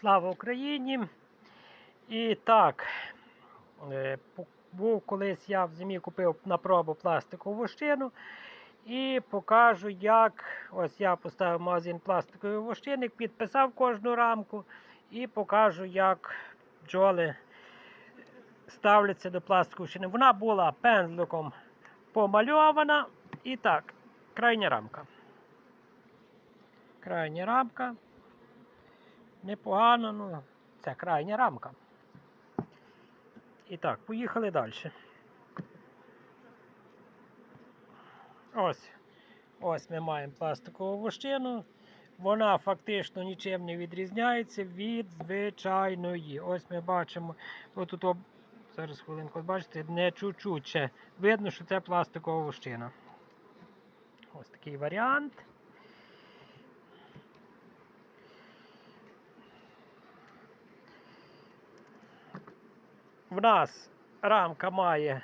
Слава Україні! І так, е, був колись я в зимі купив на пробу пластикову вощину і покажу, як ось я поставив магазин пластиковий вощинник, підписав кожну рамку і покажу, як бджоли ставляться до пластикової вощини. Вона була пензликом помальована. І так, крайня рамка. Крайня рамка. Непогано, ну, це крайня рамка. І так, поїхали далі. Ось. Ось ми маємо пластикову вощину. Вона фактично нічим не відрізняється від звичайної. Ось ми бачимо, отут, об- зараз хвилинку, бачите, не чуть-чуть. Видно, що це пластикова вощина. Ось такий варіант. В нас рамка має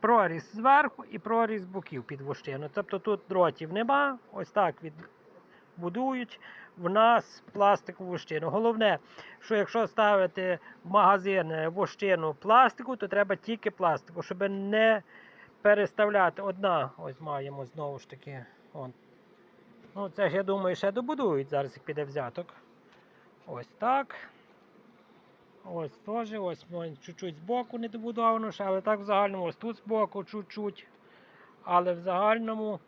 проріз зверху і проріз боків під вощину. Тобто тут дротів нема, ось так відбудують в нас пластикову вощину. Головне, що якщо ставити в магазин вощину пластику, то треба тільки пластику, щоб не переставляти. Одна, ось маємо знову ж таки. Вон. Ну, це ж я думаю, ще добудують зараз, як піде взяток. Ось так. Ось теж, ось чуть-чуть збоку не добудовано але так в загальному ось тут збоку чуть-чуть. Але в загальному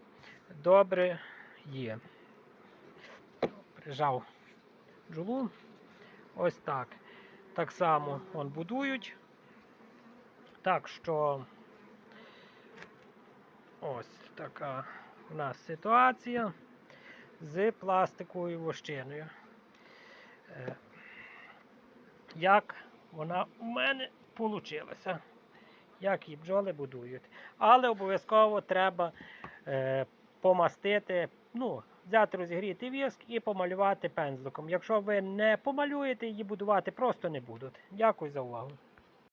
добре є. Прижав джулу. Ось так. Так само вон будують. Так що ось така у нас ситуація з пластиковою вощиною. Як вона у мене вийшла. Як її бджоли будують. Але обов'язково треба е, помастити, ну, взяти розігріти віск і помалювати пензликом. Якщо ви не помалюєте, її будувати просто не будуть. Дякую за увагу.